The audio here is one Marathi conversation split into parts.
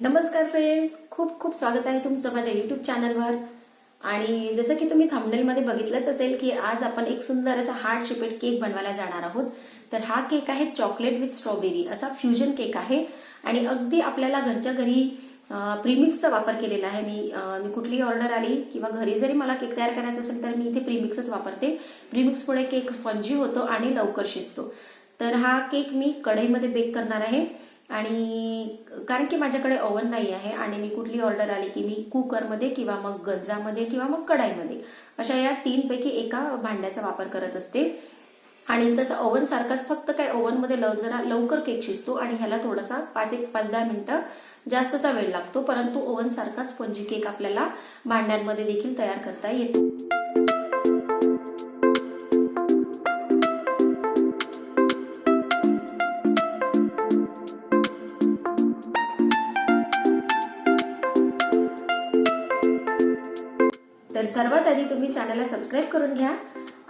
नमस्कार फ्रेंड्स खूप खूप स्वागत आहे तुमचं माझ्या युट्यूब चॅनलवर आणि जसं की तुम्ही थंबनेलमध्ये बघितलंच असेल की आज आपण एक सुंदर असा हार्ट शेपेड केक बनवायला जाणार आहोत. तर हा केक आहे चॉकलेट विथ स्ट्रॉबेरी असा फ्युजन केक आहे. आणि अगदी आपल्याला घरच्या घरी प्रीमिक्सचा वापर केलेला आहे. मी मी कुठलीही ऑर्डर आली किंवा घरी जरी मला केक तयार करायचा असेल तर मी इथे प्रीमिक्सच वापरते. प्रीमिक्समुळे केक स्पंजी होतो आणि लवकर शिजतो. तर हा केक मी कढईमध्ये बेक करणार आहे. आणि कारण की माझ्याकडे ओव्हन नाही आहे आणि मी कुठली ऑर्डर आली की मी कुकरमध्ये किंवा मग गंजामध्ये किंवा मग कढाईमध्ये अशा या तीनपैकी एका भांड्याचा वापर करत असते. आणि तसं ओव्हन सारखाच फक्त काय ओव्हनमध्ये लव जरा लवकर केक शिजतो आणि ह्याला थोडासा पाच एक पाच दहा मिनिटं जास्तचा वेळ लागतो परंतु ओव्हन सारखाच स्पंजी केक आपल्याला भांड्यांमध्ये देखील तयार करता येतो. सर्वात आधी तुम्ही चॅनलला सबस्क्राईब करून घ्या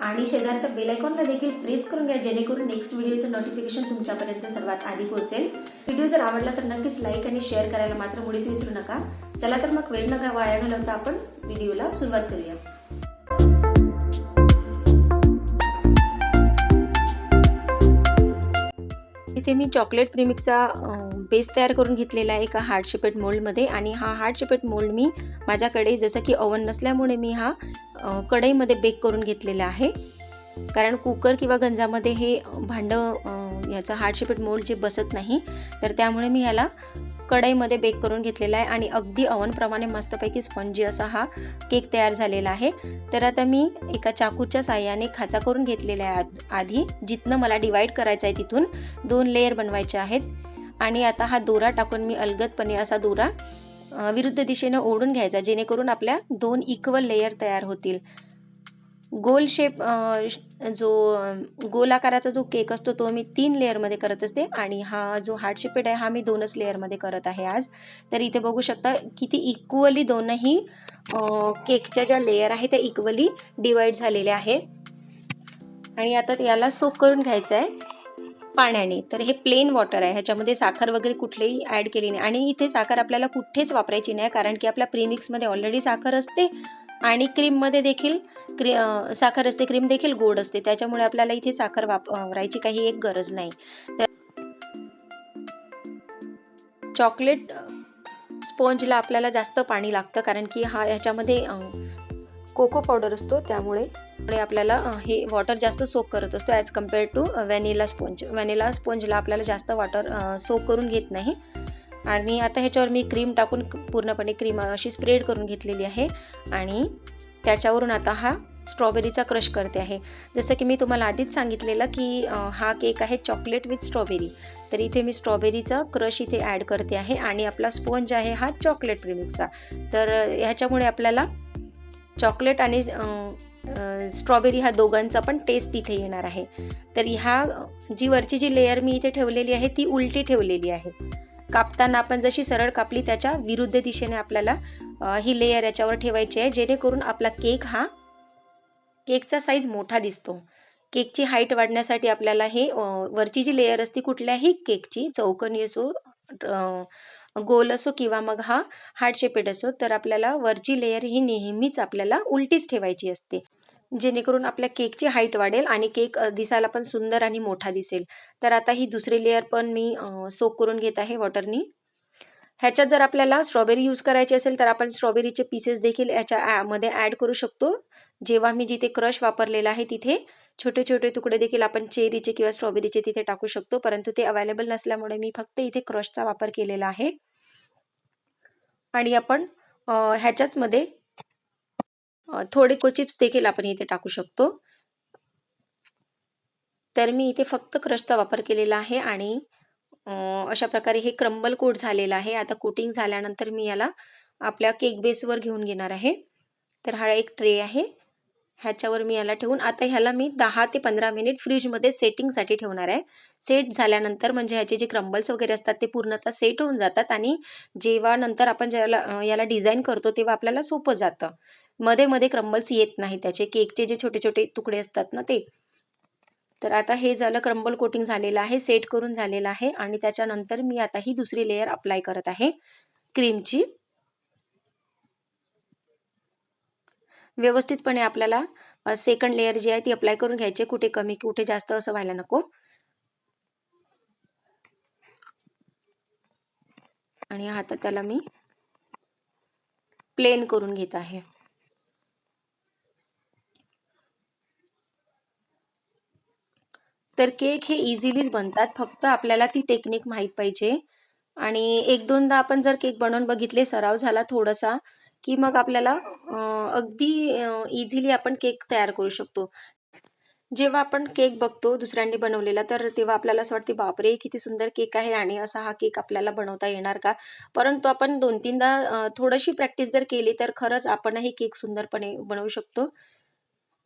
आणि शेजारच्या बेल आयकॉनला देखील प्रेस करून घ्या जेणेकरून नेक्स्ट व्हिडिओचं नोटिफिकेशन तुमच्यापर्यंत सर्वात आधी पोहोचेल. व्हिडिओ जर आवडला तर नक्कीच लाईक आणि शेअर करायला मात्र मुळीच विसरू नका. चला तर मग वेळ नका वाया घालवता आपण व्हिडिओला सुरुवात करूया. इथे मी चॉकलेट प्रेमिकचा बेस तयार करून घेतलेला आहे एका हार्ट शेपेट मोल्डमध्ये आणि हा हार्ट शेपेट मोल्ड मी माझ्याकडे जसं की ओव्हन नसल्यामुळे मी हा कढईमध्ये बेक करून घेतलेला आहे. कारण कुकर किंवा गंजामध्ये हे भांडं याचं हार्ट शेपेट मोल्ड जे बसत नाही तर त्यामुळे मी ह्याला कढईमध्ये बेक करून घेतलेला आहे. आणि अगदी ओव्हनप्रमाणे मस्तपैकी स्पंजी असा हा केक तयार झालेला आहे. तर आता मी एका चाकूच्या साह्याने खाचा करून घेतलेला आहे आधी जिथनं मला डिवाईड करायचं आहे तिथून दोन लेयर बनवायचे आहेत. आणि आता हा दोरा टाकून मी अलगदपणे असा दोरा विरुद्ध दिशेनं ओढून घ्यायचा जेणेकरून आपल्या दोन इक्वल लेयर तयार होतील. गोल शेप जो गोलाकाराचा गोल आकाराचा जो केक असतो तो मी तीन लेअरमध्ये करत असते आणि हा जो हार्ट शेपेड आहे हा मी दोनच लेअरमध्ये करत आहे आज. तर इथे बघू शकता किती इक्वली दोनही केकच्या ज्या लेयर आहे त्या इक्वली डिवाइड झालेल्या आहे आणि आता याला सोक करून घ्यायचं आहे. पाण्याने. तर हे प्लेन वॉटर आहे. ह्याच्यामध्ये साखर वगैरे कुठलेही ॲड केली नाही. आणि इथे साखर आपल्याला कुठेच वापरायची नाही कारण की आपल्या प्रीमिक्समध्ये ऑलरेडी साखर असते आणि क्रीममध्ये देखील क्री साखर असते क्रीम देखील गोड असते. त्याच्यामुळे आपल्याला इथे साखर वापरायची काही एक गरज नाही. तर चॉकलेट स्पॉन्जला आपल्याला जास्त पाणी लागतं कारण की हा ह्याच्यामध्ये कोको पावडर असतो त्यामुळे आपल्याला हे वॉटर जास्त सोक करत असतो as compare to vanilla sponge vanilla स्पोंजला आपल्याला जास्त वॉटर सोक करून घेत नाही. आणि आता ह्याच्यावर मी क्रीम टाकून पूर्णपणे क्रीम अशी स्प्रेड करून घेतलेली आहे. आणि त्याच्यावरून आता हा स्ट्रॉबेरीचा क्रश करते आहे. जसं की मी तुम्हाला आधीच सांगितलेलं की हा केक आहे चॉकलेट विथ स्ट्रॉबेरी तर इथे मी स्ट्रॉबेरीचा क्रश इथे ॲड करते आहे. आणि आपला स्पोंज आहे हा चॉकलेट प्रिमिक्सचा तर ह्याच्यामुळे आपल्याला चॉकलेट आणि स्ट्रॉबेरी ह्या दोघांचा पण टेस्ट इथे येणार आहे. तर ह्या जी वरची जी लेयर मी इथे ठेवलेली आहे ती उलटी ठेवलेली आहे. कापताना आपण जशी सरळ कापली त्याच्या विरुद्ध दिशेने आपल्याला ही लेयर याच्यावर ठेवायची आहे जेणेकरून आपला केक हा केकचा साईज मोठा दिसतो. केकची हाईट वाढण्यासाठी आपल्याला हे वरची जी लेयर असते कुठल्याही केकची चौकनी असो गोल असो किंवा मग हा हार्ट शेपेड असो तर आपल्याला वरची लेयर ही नेहमीच आपल्याला उलटीच ठेवायची असते. जेणेकरून आपल्या केकची हाईट वाढेल आणि केक दिसायला पण सुंदर आणि मोठा दिसेल. तर आता ही दुसरी लेअर पण मी सोक करून घेत आहे वॉटरनी ह्याच्यात जर आपल्याला स्ट्रॉबेरी यूज करायची असेल तर आपण स्ट्रॉबेरीचे पीसेस देखील याच्या मध्ये ॲड करू शकतो. जेव्हा मी जिथे क्रश वापरलेला आहे तिथे छोटे छोटे तुकडे देखील आपण चेरीचे किंवा स्ट्रॉबेरीचे तिथे टाकू शकतो परंतु ते अवेलेबल नसल्यामुळे मी फक्त इथे क्रशचा वापर केलेला आहे. आणि आपण ह्याच्याचमध्ये ह्याच्याच मध्ये थोडे कोचिप्स देखील आपण इथे टाकू शकतो. तर मी इथे फक्त क्रशचा वापर केलेला आहे आणि अशा प्रकारे हे क्रम्बल कोट झालेलं आहे. आता कोटिंग झाल्यानंतर मी याला आपल्या केक बेसवर घेऊन घेणार आहे. तर हा एक ट्रे आहे. ह्याच्यावर मी याला ठेवून आता ह्याला मी दहा ते पंधरा मिनिट फ्रीजमध्ये सेटिंगसाठी ठेवणार आहे. सेट झाल्यानंतर म्हणजे ह्याचे जे क्रम्बल्स वगैरे असतात ते पूर्णतः सेट होऊन जातात आणि जेव्हा नंतर आपण ज्याला याला डिझाईन करतो तेव्हा आपल्याला सोपं जातं. मध्ये मध्ये क्रम्बल्स येत नाही त्याचे. केकचे जे छोटे छोटे तुकडे असतात ना ते. तर आता हे झालं क्रम्बल कोटिंग झालेलं आहे सेट करून झालेलं आहे आणि त्याच्यानंतर मी आता ही दुसरी लेअर अप्लाय करत आहे. क्रीमची. व्यवस्थितपणे आपल्याला सेकंड लेअर जी आहे ती अप्लाय करून घ्यायची कुठे कमी कुठे जास्त असं व्हायला नको. आणि आता त्याला मी प्लेन करून घेत आहे. तर केक हे इझिलीच बनतात. फक्त आपल्याला ती टेक्निक माहीत पाहिजे. आणि एक दोनदा आपण जर केक बनवून बघितले सराव झाला थोडासा की मग आपल्याला अगदी इझिली आपण केक तयार करू शकतो. जेव्हा आपण केक बघतो दुसऱ्यांनी बनवलेला तर तेव्हा आपल्याला असं वाटते बापरे किती सुंदर केक आहे आणि असा हा केक आपल्याला बनवता येणार का? परंतु आपण दोन तीनदा थोडीशी प्रॅक्टिस जर केली तर खरंच आपणही केक सुंदरपणे बनवू शकतो.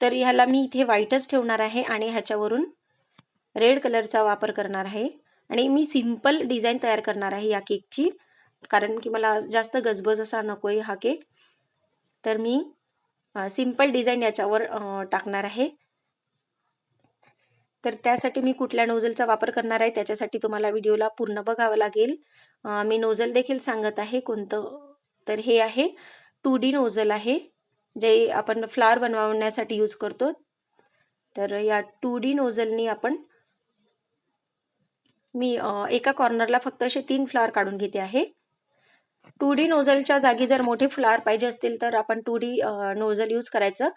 तर ह्याला मी इथे व्हाईटच ठेवणार आहे आणि ह्याच्यावरून रेड कलरचा वापर करणार आहे. आणि मी सिंपल डिझाईन तयार करणार आहे या केकची कारण की मला जास्त गजबज असा नको आहे हा केक. तर मी सिंपल डिझाईन याच्यावर टाकणार आहे. तर त्यासाठी मी कुठल्या नोझलचा वापर करणार आहे त्याच्यासाठी तुम्हाला व्हिडिओला पूर्ण बघावं लागेल. मी नोझल देखील सांगत आहे कोणतं तर हे आहे. टू डी नोझल आहे जे आपण फ्लावर बनवण्यासाठी यूज करतो. तर या टू डी नोझलनी आपण मी एका कॉर्नरला फक्त असे तीन फ्लावर काढून घेते आहे. टू डी नोझलच्या जागी जर मोठे फ्लावर पाहिजे असतील तर आपण टू डी नोझल यूज करायचं.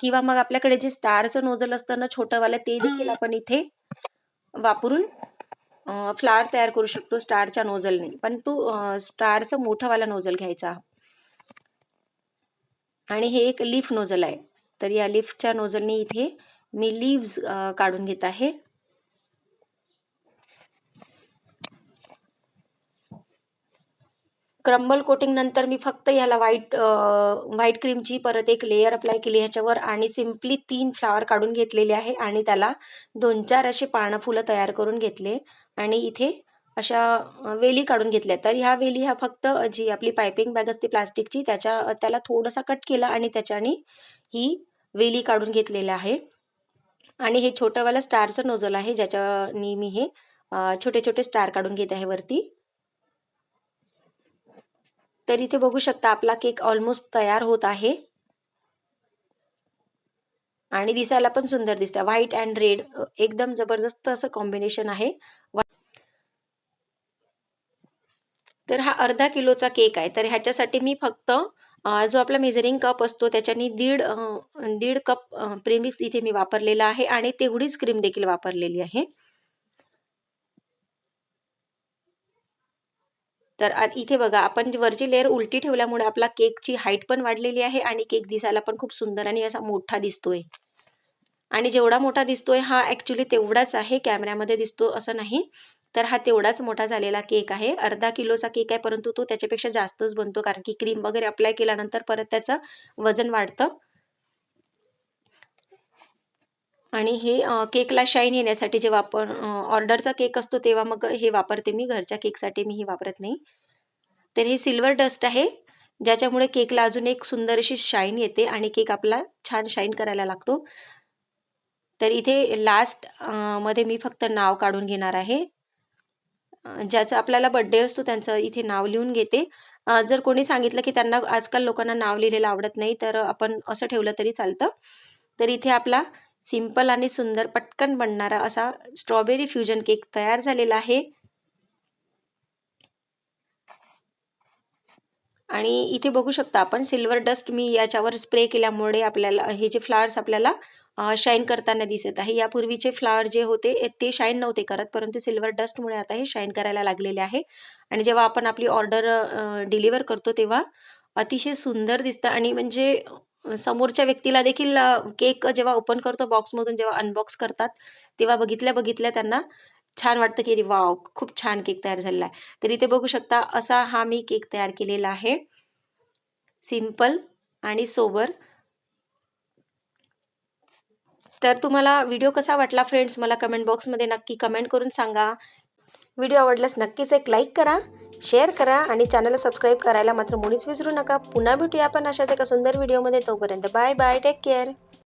किंवा मग आपल्याकडे जे स्टारचं नोझल असतं ना छोटंवालं ते देखील आपण इथे वापरून फ्लावर तयार करू शकतो स्टारच्या नोझलने पण तू स्टारचं मोठंवाला नोझल घ्यायचा. आणि हे एक लीफ नोझल आहे. तर या लिफच्या नोझलने इथे मी लीव्ज काढून घेत आहे. क्रम्बल कोटिंग नंतर मी फक्त ह्याला व्हाईट व्हाईट क्रीमची परत एक लेअर अप्लाय केली ह्याच्यावर आणि सिम्पली तीन फ्लावर काढून घेतलेले आहे आणि त्याला दोन चार असे पानं फुलं तयार करून घेतले आणि इथे अशा वेली काढून घेतल्या. तर ह्या वेली ह्या फक्त जी आपली पायपिंग बॅग असते प्लास्टिकची त्याच्या त्याला थोडासा कट केला आणि त्याच्याने ही वेली काढून घेतलेल्या आहे. आणि हे छोटंवालं स्टारचं नोजल आहे ज्याच्यानी मी हे छोटे छोटे स्टार काढून घेत आहे वरती. तर इथे बघू शकता आपला केक ऑलमोस्ट तयार होत आहे. आणि दिसायला पण सुंदर दिसतं व्हाईट अँड रेड एकदम जबरदस्त असं कॉम्बिनेशन आहे. तर हा अर्धा किलोचा केक आहे. तर ह्याच्यासाठी मी फक्त जो आपला मेजरिंग कप असतो त्याच्यानी दीड दीड कप प्रेमिक्स इथे मी वापरलेला आहे. आणि तेवढीच क्रीम देखील वापरलेली आहे. तर इथे बघा आपण वरची लेअर उलटी ठेवल्यामुळे आपला केकची हाईट पण वाढलेली आहे आणि केक दिसायला पण खूप सुंदर आणि असा मोठा दिसतोय. आणि जेवढा मोठा दिसतोय हा ऍक्च्युली तेवढाच आहे कॅमेऱ्यामध्ये दिसतो असं नाही. तर हा तेवढाच मोठा झालेला केक आहे. अर्धा किलोचा केक आहे परंतु तो त्याच्यापेक्षा जास्तच बनतो कारण की क्रीम वगैरे अप्लाय केल्यानंतर परत त्याचं वजन वाढतं. आणि हे केकला शाईन येण्यासाठी जेव्हा आपण ऑर्डरचा केक असतो तेव्हा मग हे वापरते मी. घरच्या केकसाठी मी हे वापरत नाही. तर हे सिल्वर डस्ट आहे ज्याच्यामुळे केकला अजून एक सुंदर अशी शाईन येते आणि केक आपला छान शाईन करायला लागतो. तर इथे लास्टमध्ये मी फक्त नाव काढून घेणार आहे. ज्याचा आपल्याला बड्डे असतो त्यांचं इथे नाव लिहून घेते. जर कोणी सांगितलं की त्यांना आजकाल लोकांना नाव लिहिलेलं आवडत नाही तर आपण असं ठेवलं तरी चालतं. तर इथे आपला सिंपल आणि सुंदर पटकन बनणारा असा स्ट्रॉबेरी फ्युजन केक तयार झालेला आहे. आणि इथे बघू शकता आपण सिल्वर डस्ट मी याच्यावर स्प्रे केल्यामुळे आपल्याला हे जे फ्लावर्स आपल्याला शाईन करताना दिसत आहे. यापूर्वीचे फ्लावर जे होते ते शाईन नव्हते करत परंतु सिल्वर डस्टमुळे आता हे शाईन करायला लागलेले आहे. आणि जेव्हा आपण आपली ऑर्डर डिलिव्हर करतो तेव्हा अतिशय सुंदर दिसतं. आणि म्हणजे समोरच्या व्यक्तीला देखील केक जेव्हा ओपन करतो बॉक्समधून जेव्हा अनबॉक्स करतात तेव्हा बघितल्या बघितल्या त्यांना छान वाटतं की वाव खूप छान केक तयार झालेला आहे. तर इथे बघू शकता असा हा मी केक तयार केलेला आहे. सिंपल आणि सोबर. तर तुम्हाला व्हिडिओ कसा वाटला फ्रेंड्स? मला कमेंट बॉक्समध्ये नक्की कमेंट करून सांगा. व्हिडिओ आवडल्यास नक्कीच एक लाईक करा. शेअर करा आणि चॅनलला सबस्क्राईब करायला मात्र मुळीच विसरू नका. पुन्हा भेटूया आपण अशाच एका सुंदर व्हिडिओमध्ये. तोपर्यंत बाय बाय टेक केअर